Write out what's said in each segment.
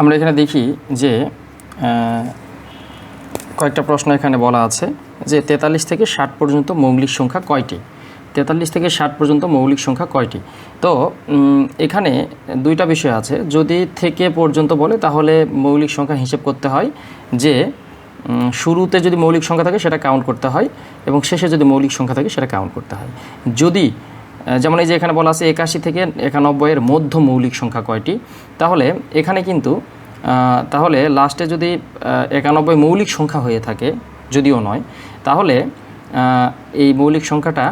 আমরা এখানে দেখি যে কয়েকটা প্রশ্ন এখানে বলা আছে যে, তেতাল্লিশ থেকে ষাট পর্যন্ত মৌলিক সংখ্যা কয়টি? তেতাল্লিশ থেকে ষাট পর্যন্ত মৌলিক সংখ্যা কয়টি? তো এখানে দুইটা বিষয় আছে। যদি থেকে পর্যন্ত বলে, তাহলে মৌলিক সংখ্যা হিসেব করতে হয় যে শুরুতে যদি মৌলিক সংখ্যা থাকে, সেটা কাউন্ট করতে হয় এবং শেষে যদি মৌলিক সংখ্যা থাকে, সেটা কাউন্ট করতে হয়। যদি যেমন এই যে এখানে বলা আছে একাশি থেকে একানব্বইয়ের মধ্য মৌলিক সংখ্যা কয়টি? তাহলে এখানে কিন্তু তাহলে লাস্টে যদি একানব্বই মৌলিক সংখ্যা হয়ে থাকে, যদিও নয়, তাহলে এই মৌলিক সংখ্যাটা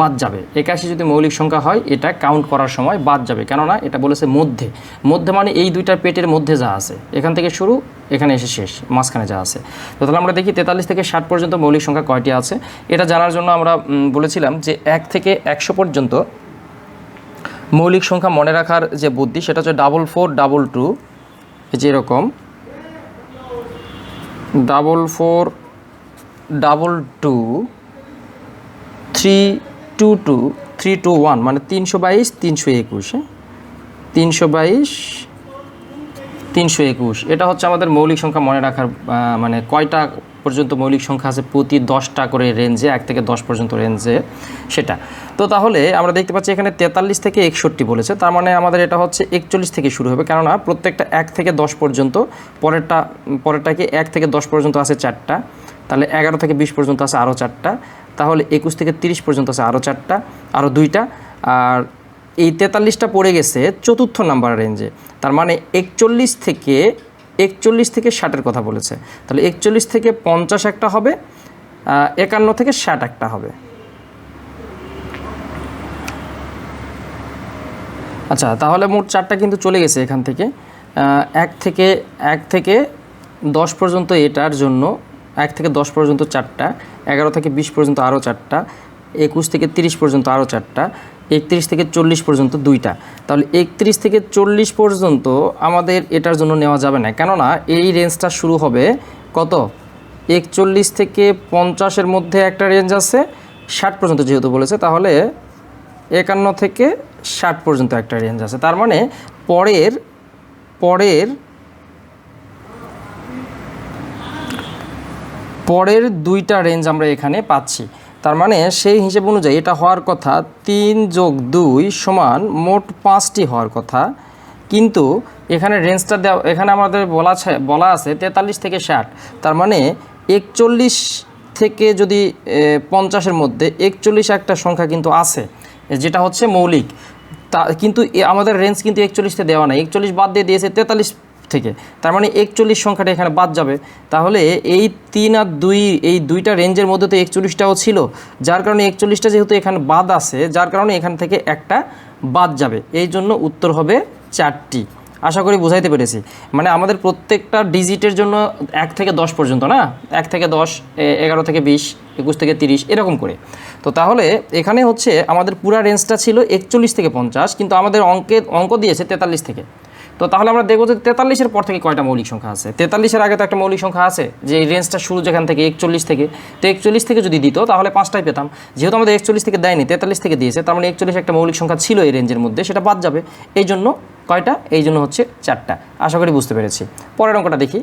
বাদ যাবে। একাশি যদি মৌলিক সংখ্যা হয়, এটা কাউন্ট করার সময় বাদ যাবে। কেননা, এটা বলেছে মধ্যে। মধ্যে মানে এই দুইটা পেটের মধ্যে যা আছে। এখান থেকে শুরু, এখানে এসে শেষ, মাঝখানে যা আছে। তো তাহলে আমরা দেখি তেতাল্লিশ থেকে ষাট পর্যন্ত মৌলিক সংখ্যা কয়টি আছে? এটা জানার জন্য আমরা বলেছিলাম যে এক থেকে একশো পর্যন্ত মৌলিক সংখ্যা মনে রাখার যে বুদ্ধি, সেটা হচ্ছে ডাবল ফোর ডাবল টু এই যে এরকম। Double four double two three two two three two one মানে তিনশো বাইশ, তিনশো একুশ হ্যাঁ? তিনশো বাইশ, তিনশো একুশ। এটা হচ্ছে আমাদের মৌলিক সংখ্যা মনে রাখার মানে কয়টা পর্যন্ত মৌলিক সংখ্যা আছে প্রতি দশটা করে রেঞ্জে, এক থেকে দশ পর্যন্ত রেঞ্জে সেটা। তো তাহলে আমরা দেখতে পাচ্ছি এখানে তেতাল্লিশ থেকে একষট্টি বলেছে। তার মানে আমাদের এটা হচ্ছে একচল্লিশ থেকে শুরু হবে। কেননা প্রত্যেকটা এক থেকে দশ পর্যন্ত, পরেরটা, পরেরটাকে এক থেকে দশ পর্যন্ত আছে চারটা। তাহলে এগারো থেকে বিশ পর্যন্ত আছে আরও চারটা। তাহলে একুশ থেকে তিরিশ পর্যন্ত আছে আরও চারটা আরও দুইটা। আর এই তেতাল্লিশটা পড়ে গেছে চতুর্থ নাম্বার রেঞ্জে তার মানে একচল্লিশ থেকে একচল্লিশ থেকে ষাটের কথা বলেছে। তাহলে একচল্লিশ থেকে পঞ্চাশ একটা হবে একান্ন থেকে ষাট একটা হবে। আচ্ছা তাহলে মোট চারটা কিন্তু চলে গেছে এখান থেকে। এক থেকে এক থেকে দশ পর্যন্ত এটার জন্য এক থেকে দশ পর্যন্ত চারটা, এগারো থেকে বিশ পর্যন্ত আরও চারটা, একুশ থেকে তিরিশ পর্যন্ত আরও চারটা, একত্রিশ থেকে চল্লিশ পর্যন্ত দুইটা। তাহলে একত্রিশ থেকে চল্লিশ পর্যন্ত আমাদের এটার জন্য নেওয়া যাবে না। কেননা এই রেঞ্জটা শুরু হবে কত? একচল্লিশ থেকে পঞ্চাশের মধ্যে একটা রেঞ্জ আছে, ষাট পর্যন্ত যেহেতু বলেছে, তাহলে একান্ন থেকে ষাট পর্যন্ত একটা রেঞ্জ আছে। তার মানে পরের পরের পরের দুইটা রেঞ্জ আমরা এখানে পাচ্ছি। তার মানে সেই হিসেব অনুযায়ী এটা হওয়ার কথা তিন যোগ দুই সমান মোট পাঁচটি হওয়ার কথা। কিন্তু এখানে রেঞ্জটা দেওয়া এখানে আমাদের বলা বলা আছে তেতাল্লিশ থেকে ষাট। তার মানে একচল্লিশ থেকে যদি পঞ্চাশের মধ্যে একচল্লিশ একটা সংখ্যা কিন্তু আছে, যেটা হচ্ছে মৌলিক। তা কিন্তু আমাদের রেঞ্জ কিন্তু একচল্লিশতে দেওয়া নাই। একচল্লিশ বাদ দিয়ে দিয়েছে তেতাল্লিশ থেকে। তার মানে একচল্লিশ সংখ্যাটা এখানে বাদ যাবে। তাহলে এই তিন আর দুই, এই দুইটা রেঞ্জের মধ্যে তো একচল্লিশটাও ছিল। যার কারণে একচল্লিশটা যেহেতু এখানে বাদ আছে, যার কারণে এখান থেকে একটা বাদ যাবে। এই জন্য উত্তর হবে চারটি। আশা করি বুঝাইতে পেরেছি। মানে আমাদের প্রত্যেকটা ডিজিটের জন্য এক থেকে দশ পর্যন্ত, না? এক থেকে দশ এগারো থেকে বিশ, একুশ থেকে তিরিশ, এরকম করে। তো তাহলে এখানে হচ্ছে আমাদের পুরা রেঞ্জটা ছিল একচল্লিশ থেকে পঞ্চাশ, কিন্তু আমাদের অঙ্কে অঙ্ক দিয়েছে তেতাল্লিশ থেকে। তো তাহলে আমরা দেখব যে তেতাল্লিশের পর থেকে কয়টা মৌলিক সংখ্যা আছে। তেতাল্লিশের আগে তো একটা মৌলিক সংখ্যা আছে, যে এই রেঞ্জটা শুরু যেখান থেকে একচল্লিশ থেকে। তো একচল্লিশ থেকে যদি দিত, তাহলে পাঁচটাই পেতাম। যেহেতু আমাদের একচল্লিশ থেকে দেয়নি, তেতাল্লিশ থেকে দিয়েছে, তার মানে একচল্লিশ একটা মৌলিক সংখ্যা ছিল এই রেঞ্জের মধ্যে, সেটা বাদ যাবে। এই জন্য কয়টা? এই জন্য হচ্ছে চারটা। আশা করি বুঝতে পেরেছি। পরের অঙ্কটা দেখি।